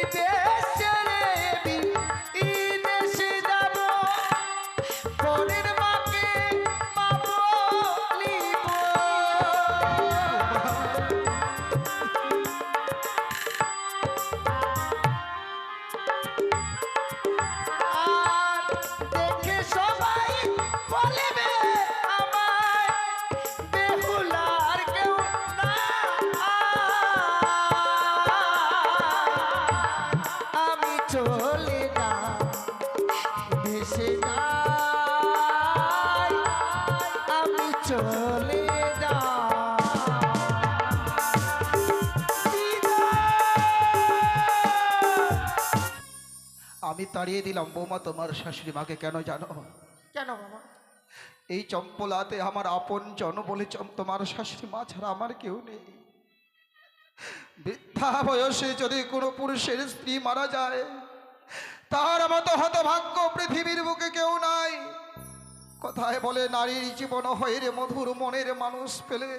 বিদেশে তাড়িয়ে দিলাম বৌমা তোমার শাশুড়ি মাকে কেন জানো? কেন বাবা এই চম্পলাতে আমার আপন জন বলে তোমার শাশুড়ি মা ছাড়া আমার কেউ নেই। বৃদ্ধা বয়সে যদি কোনো পুরুষের স্ত্রী মারা যায় তার মতো হতভাগ্য পৃথিবীর বুকে কেউ নাই। কথায় বলে নারীর জীবন হয়ে রে মধুর মনের মানুষ পেলে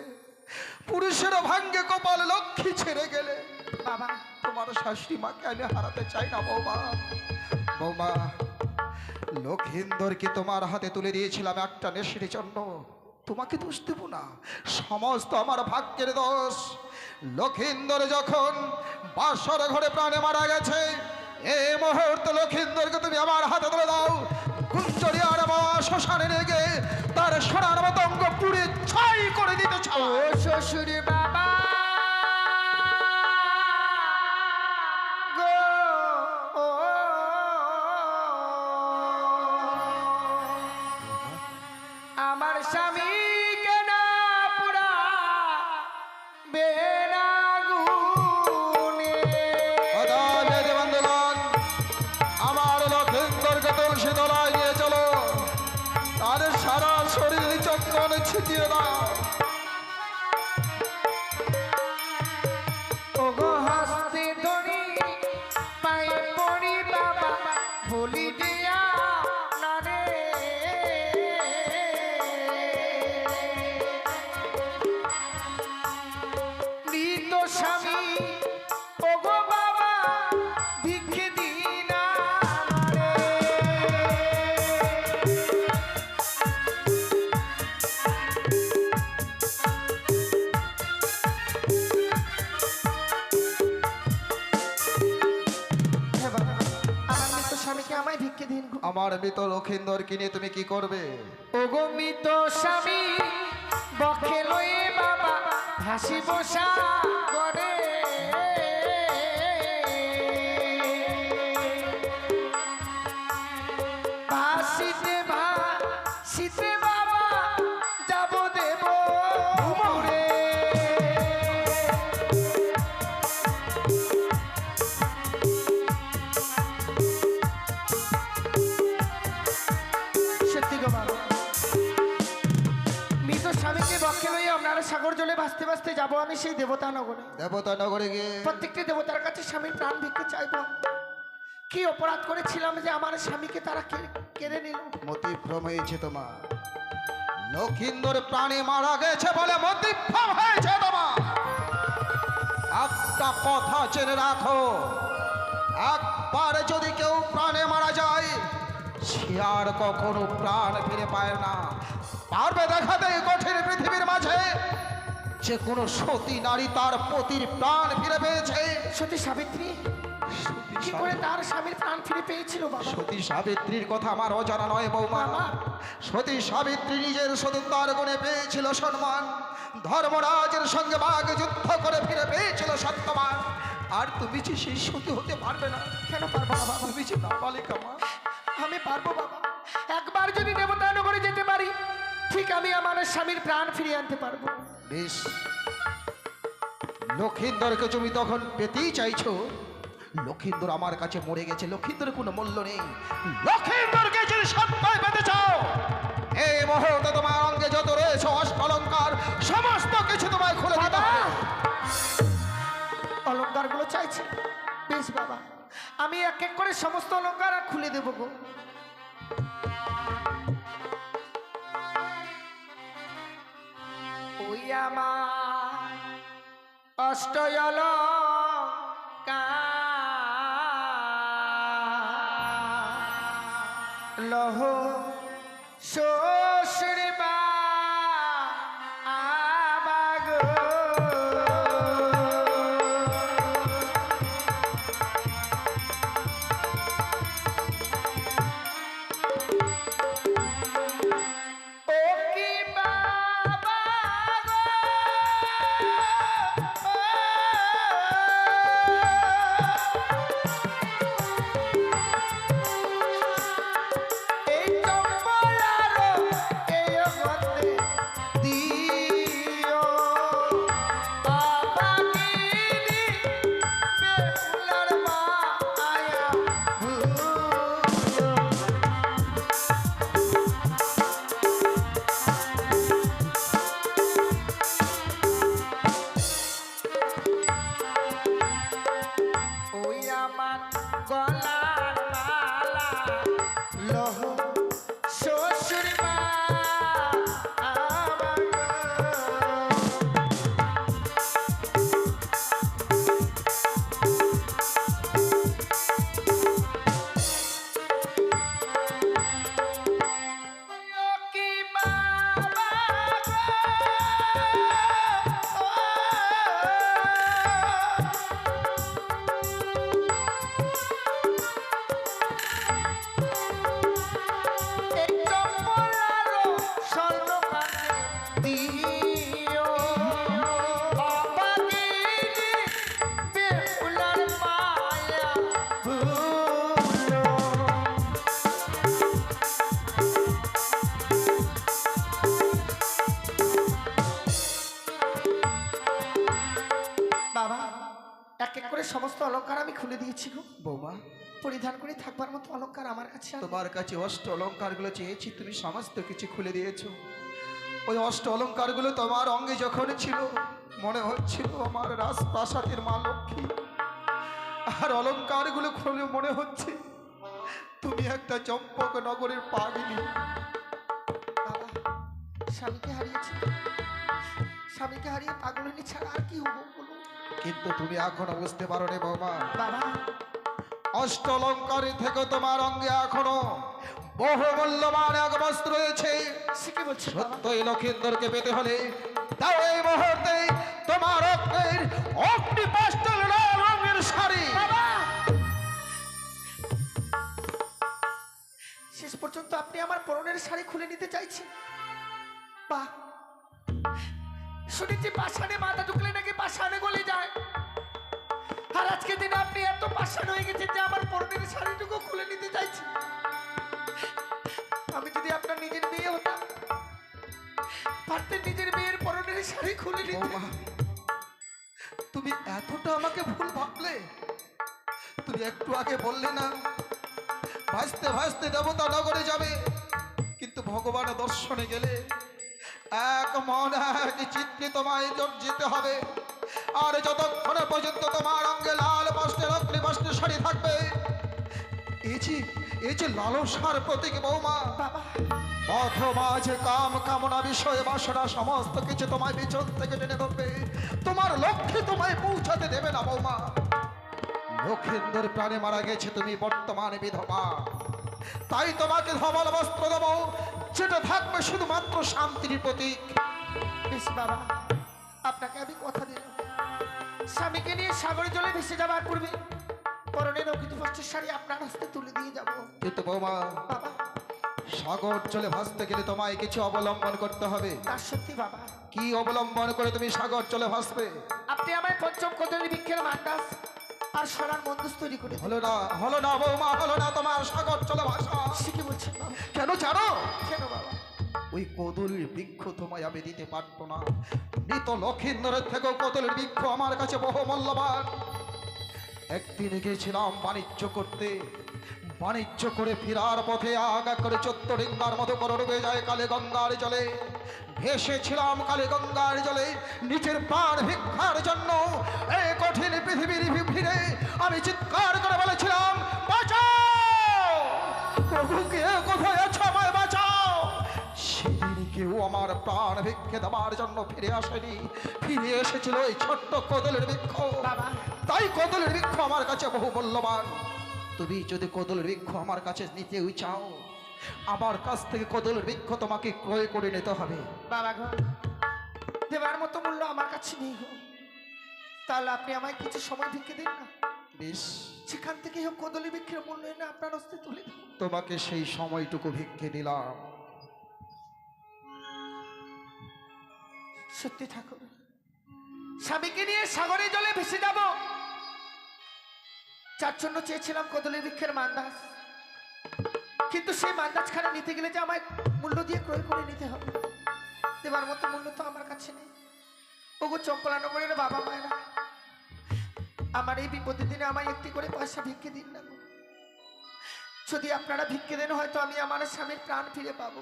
পুরুষের ভাঙ্গে কপাল লক্ষ্মী ছেড়ে গেলে। বাবা। তোমার শাশুড়ি মাকে আমি হারাতে চাই না বৌমা। বৌমা, লক্ষিন্দরকে তোমার হাতে তুলে দিয়েছিলাম একটা নেশির জন্য। তোমাকে দোষ দেব না, সমস্ত আমার ভাগ্যের দোষ। লক্ষিন্দর যখন বাসর ঘরে প্রাণে মারা গেছে এই মুহূর্তে লক্ষিন্দরকে তুমি আমার হাতে তুলে দাও। কুঞ্চরিয়ার বাবা শ্মশানে রেগে তার সোনার মতঙ্গ পুড়ে ছাই করে দিতে চাও। শ্বশুর বাবা আমার স্বামী কেনা পুরা বেনাগুনে অদালতের বন্ধুগণ, আমার লক্ষিন্দরকে তুলসী তলায় নিয়ে চলো। তার ছিটিয়ে আমার মৃত লক্ষিন্দর কিনে তুমি কি করবে? ওগো স্বামী বক্ষে লয়ে বাবা হাসি বসা ভাসতে যাব আমি সেই দেবতা নগরে দেবতা নগরে গিয়ে প্রত্যেকটি দেবতার কাছে স্বামীর প্রাণ ভিক্ষে চাইব। কি অপরাধ করেছিলাম যে আমার স্বামীকে তারা কেড়ে নিল? মতিভ্রম হয়েছে তোমার। লক্ষিন্দর প্রাণী মারা গেছে বলে মতিভ্রম হয়েছে তোমার। একটা কথা জেনে রাখো। একবার যদি কেউ প্রাণে মারা যায় সে আর কখনো প্রাণ ফিরে পায় না। পারবে দেখাতে কঠিন পৃথিবীর মাঝে। যে কোনো সতী নারী তার পতির প্রাণ ফিরে পেয়েছে। সতী সাবিত্রী? সতী কি করে তার স্বামীর প্রাণ ফিরে পেয়েছিল সতী সাবিত্রীর কথা আমার অজানা নয় বৌমা। সতী সাবিত্রী নিজের সতীত্বার গুণে পেয়েছিল সম্মান। ধর্মরাজের সঙ্গে বাঘ যুদ্ধ করে ফিরে পেয়েছিল সত্যমান আর তুমি যে সেই সতী হতে পারবে না কেন পারব বাবা তুমি যে নাবালিকা মা। আমি পারব বাবা। একবার যদি দেবতা নগরে যেতে পারি ঠিক আমি আমার স্বামীর প্রাণ ফিরিয়ে আনতে পারব। বেশ। লক্ষিন্দরকে তুমি তখন পেতেই চাইছো? লক্ষিন্দর আমার কাছে মরে গেছে লক্ষিন্দরের কোনো মূল্য নেই। লক্ষিন্দরকে যদি সত্যই পেতে চাও এই মুহূর্তে তোমার অঙ্গে যত রয়েছে অষ্টলঙ্কার সমস্ত কিছু তোমায় খুলে দিতে অলঙ্কারগুলো চাইছে। বেশ বাবা আমি এক এক করে সমস্ত অলঙ্কার খুলে দেবো গো। ওই আমার খুলে দিয়েছি গো। বৌমা পরিধান করে থাকবার মতো অলংকার আমার কাছে। তোমার কাছে অষ্ট অলঙ্কারগুলো চেয়েছি তুমি সমস্ত কিছু খুলে দিয়েছ। ওই অষ্ট অলঙ্কারগুলো তোমার অঙ্গে যখন ছিল মনে হচ্ছিল আমার রাজপ্রাসাদের মা লক্ষ্মী। আর অলঙ্কারগুলো খুলে মনে হচ্ছে তুমি একটা চম্পক নগরের পাগিনী। স্বামীকে হারিয়েছি। স্বামীকে হারিয়ে পাগলিনী ছাড়া আর কি হব? কিন্তু তুমি এখনও বুঝতে পারো রে বাবা। অষ্টলঙ্কারে থেকে তোমার অঙ্গে এখনও বহু মূল্যবান এক বস্ত্র রয়েছে। সে কি বলছে বাবা? সত্য এই লক্ষিন্দরকে পেতে হলে তাও এই মুহূর্তে তোমার রক্তের অগ্নি লাল রঙের শাড়ি। শেষ পর্যন্ত আপনি আমার পরনের শাড়ি খুলে নিতে চাইছেন। বাহ। শুনেছি পাষাণে মাথা ঢুকলে নাকি পাষাণে গলে যায়। আর আজকে দিনে আপনি এত পাষাণ হয়ে গেছেন যে আমার পরনের শাড়িটুকু খুলে নিতে চাইছেন আমি যদি আপনার নিজের মেয়ে হতাম, পারতেন নিজের মেয়ের পরনের শাড়ি খুলে নিতে। তুমি এতটা আমাকে ভুল ভাবলে, তুমি একটু আগে বললে না, ভাসতে ভাসতে দেবতা নগরে যাবে, কিন্তু ভগবান দর্শনে গেলে এক মন এক চিত্রে তোমায় যেতে হবে। আর যতক্ষণে পর্যন্ত তোমার অঙ্গে লাল বস্ত্রের অগ্নি বস্ত্রের শাড়ি থাকবে এই যে এই যে লালসার প্রতীক বৌমা অথবা যে কাম কামনা বিষয় বাসনা সমস্ত কিছু তোমায় পিছন থেকে টেনে ধরবে তোমার লক্ষ্যে তোমায় পৌঁছাতে দেবে না বৌমা। লক্ষিন্দর প্রাণে মারা গেছে তুমি বর্তমানে বিধবা। তাই তোমাকে ধবল বস্ত্র দেবো। যেটা থাকবে শুধুমাত্র শান্তির প্রতীক। বেশ বাবা আপনাকে আমি কথা দিলাম। স্বামীকে নিয়ে সাগর জলে ভেসে যাবার পূর্বে পরনের অকিত বস্ত্রের শাড়ি আপনার হস্তে তুলে দিয়ে যাব। কিন্তু বৌমা বাবা। সাগর চলে ভাসতে গেলে তোমায় কিছু অবলম্বন করতে হবে। তার সত্যি বাবা। কি অবলম্বন করে তুমি সাগর চলে ভাসবে? আপনি আমায় পঞ্চম কদলী বৃক্ষের মান্দাস আর সারার মন্দস তৈরি করে হলো না হলো না বৌমা হলো না তোমার সাগর চলো ভাষা শিখে কি বলছেন কেন জানো কেন বাবা? ওই কদলির বৃক্ষ তোমায় আমি দিতে পারত না। মৃত লক্ষিন্দরের থেকেও কদলের বৃক্ষ আমার কাছে বহু মূল্যবান একদিন গেছিলাম বাণিজ্য করতে। বাণিজ্য করে ফিরার পথে আগা করে চোদ্দ ডিঙ্গার মতো করে ডুবে যায় কালে গঙ্গার জলে। ভেসেছিলাম কালে গঙ্গার জলে নিজের প্রাণ ভিক্ষার জন্য। এই কঠিন পৃথিবীর ভিড়ে আমি চিৎকার করে বলেছিলাম বাঁচাও! প্রভু কোথায় আছো আমায় বাঁচাও? সেদিন কেউ আমার প্রাণ ভিক্ষে দেওয়ার জন্য ফিরে আসেনি। ফিরে এসেছিল এই ছোট্ট কদলের বৃক্ষ তাই কদলের বৃক্ষ আমার কাছে বহু মূল্যবান। তুমি যদি কদলের বৃক্ষ আমার কাছে নিতেই চাও আমার কাছ থেকে কদল বৃক্ষ তোমাকে ক্রয় করে নিতে হবে। বাবা গো দেবার মতো মূল্য আমার কাছে নেই গো। তাহলে আপনি আমায় কিছু সময় ভিক্ষে দিন না? বেশ। সেখান থেকে হোক কদলি বৃক্ষের মূল্য এনে আপনার হস্তে তুলে তোমাকে সেই সময়টুকু ভিক্ষে দিলাম। সত্যি ঠাকুর স্বামীকে নিয়ে সাগরে জলে ভেসে যাব। যার জন্য চেয়েছিলাম কদলি বৃক্ষের মান্দাজ কিন্তু সেই মান্দাজ খানা নিতে গেলে যে আমায় মূল্য দিয়ে ক্রয় করে নিতে হবে, দেবার মতো মূল্য তো আমার কাছে নেই ওগো চম্পলানগরের বাবা মায়েরা, আমার এই বিপদের দিনে আমায় একটি করে পয়সা ভিক্ষে দিন না। যদি আপনারা ভিক্ষে দেন, হয়তো আমি আমার স্বামীর প্রাণ ফিরে পাবো।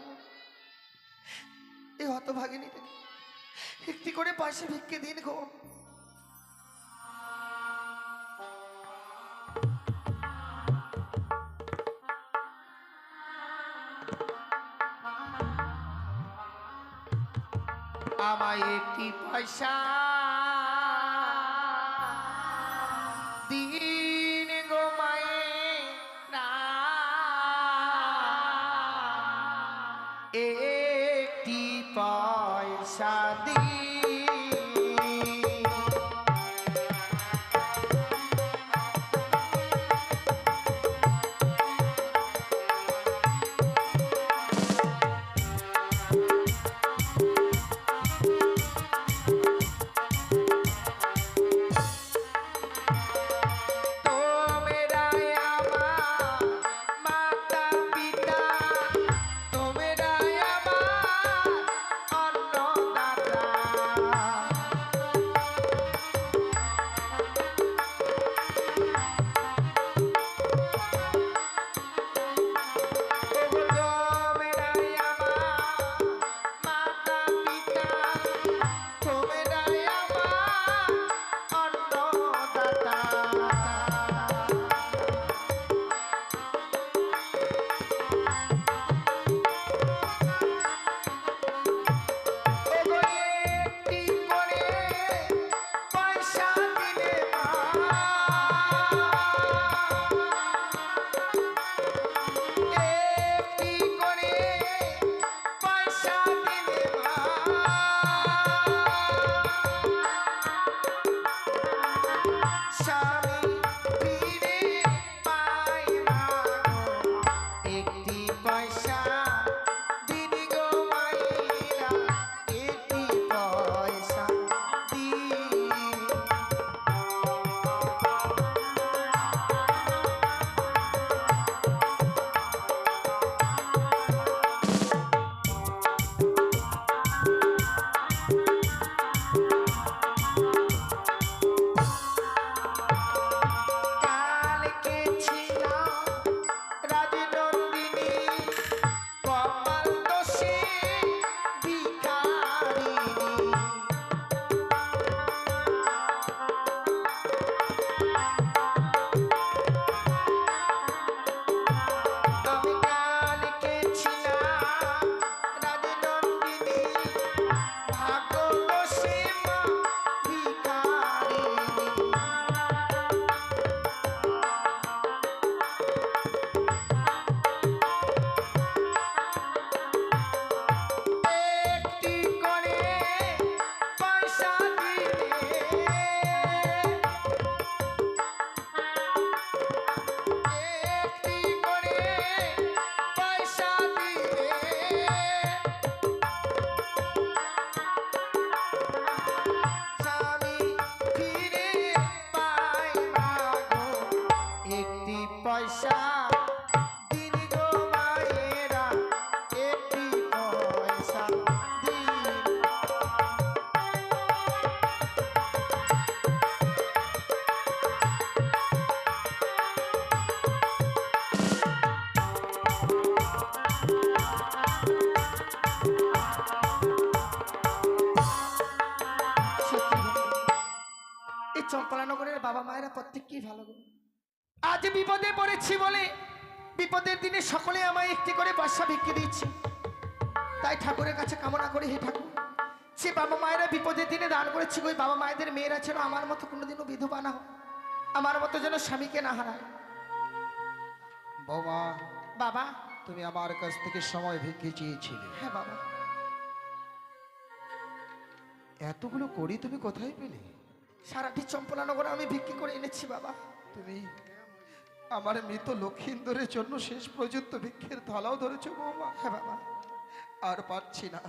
এই হতভাগিনীটা একটি করে পয়সা ভিক্ষে দিন গো আমায় একটি পয়সা বাবা মায়েরা প্রত্যেককেই ভালো গো আজ বিপদে পড়েছি বলে বিপদের দিনে সকলে আমায় একটি করে পয়সা ভিক্ষে দিচ্ছে তাই ঠাকুরের কাছে কামনা করি হে ঠাকুর সে বাবা মায়েরা বিপদের দিনে দান করেছে ওই বাবা মায়েদের মেয়েরা যেন আমার মতো কোনোদিনও বিধবা না হোক আমার মতো যেন স্বামীকে না হারায়। বাবা বাবা। তুমি আমার কাছ থেকে সময় ভিক্ষে চেয়েছিলে। হ্যাঁ বাবা। এতগুলো করি তুমি কোথায় পেলে? সারাটি চম্পলানগর আমি বিক্রি করে এনেছি বাবা। তুমি আমার মৃত লক্ষিন্দরের জন্য শেষ পর্যন্ত ভিক্ষের থালাও ধরেছো বৌমা। হ্যাঁ বাবা। আর পারছি না।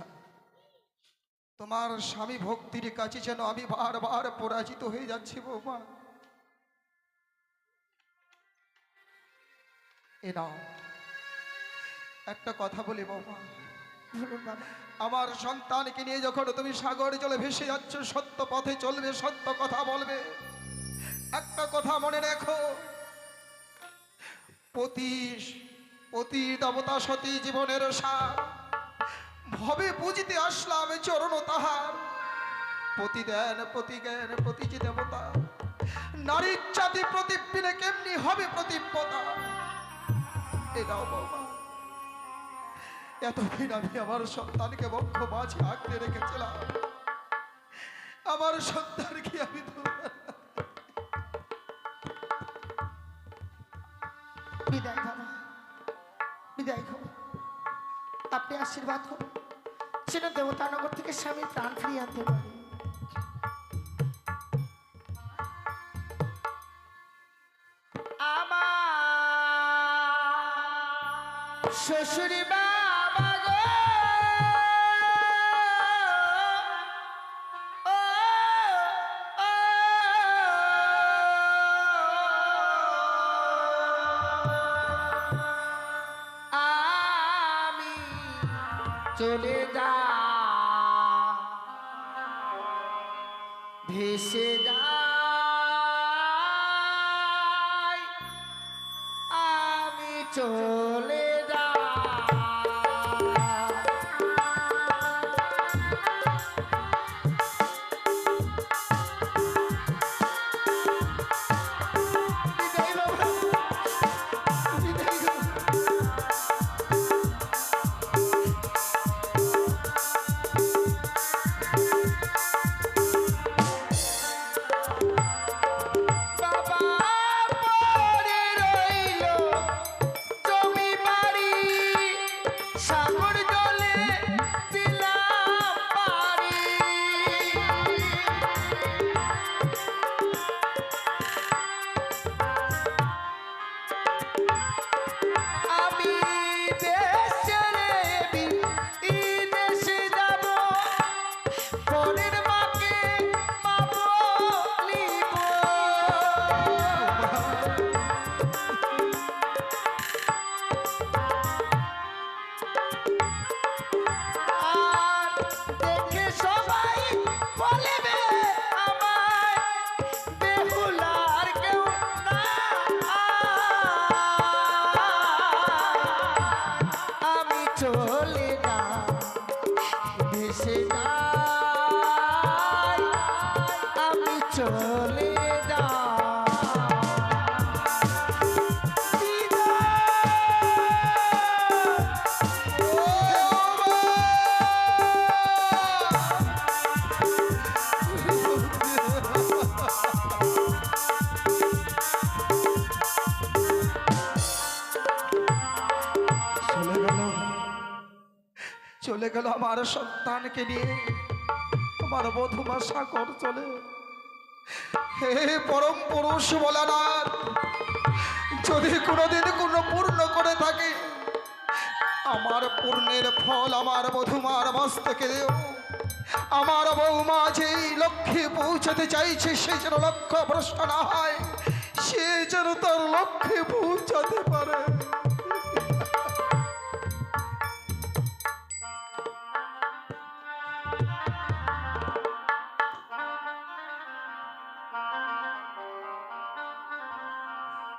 তোমার স্বামী ভক্তির কাছে যেন আমি বারবার পরাজিত হয়ে যাচ্ছি বৌমা। এ নাও। একটা কথা বলি বৌমা। বলুন বাবা। আমার সন্তানকে নিয়ে যখন তুমি সাগর জলে ভেসে যাচ্ছ, সত্য পথে চলবে, সত্য কথা বলবে। একটা কথা মনে রেখো। পতি পতি দেবতা সতী জীবনের সার। ভবে বুঝিতে আসলাম, চরণ তাহার। প্রতি দেন প্রতি জ্ঞান প্রতি যে দেবতা নারীর জাতি প্রতিপিনে কেমনি হবে প্রতিপতা এটাও বাবা এতদিন আমি আমার সন্তানকে বক্ষ মাঝে আঁকড়ে রেখেছিলাম। আমার সন্তানকে আমি বিদায় বাবা বিদায় আপনি আশীর্বাদ দেবতানগর থেকে স্বামী প্রাণ ফিরিয়ে আনতে পারে। আমার শ্বশুরি বাবা চলে যা। আমার সন্তানকে নিয়ে আমার বধুমা সাগর চলে। হে পরম পুরুষ বলানাথ, যদি কোনোদিন কোনো পূর্ণ করে থাকে, আমার পূর্ণের ফল আমার বধুমার মস্তকে দেও। আমার বৌমা যেই লক্ষ্যে পৌঁছাতে চাইছে, সে যেন লক্ষ্য ভ্রষ্ট না হয়, সে যেন তার লক্ষ্যে পৌঁছাতে পারে।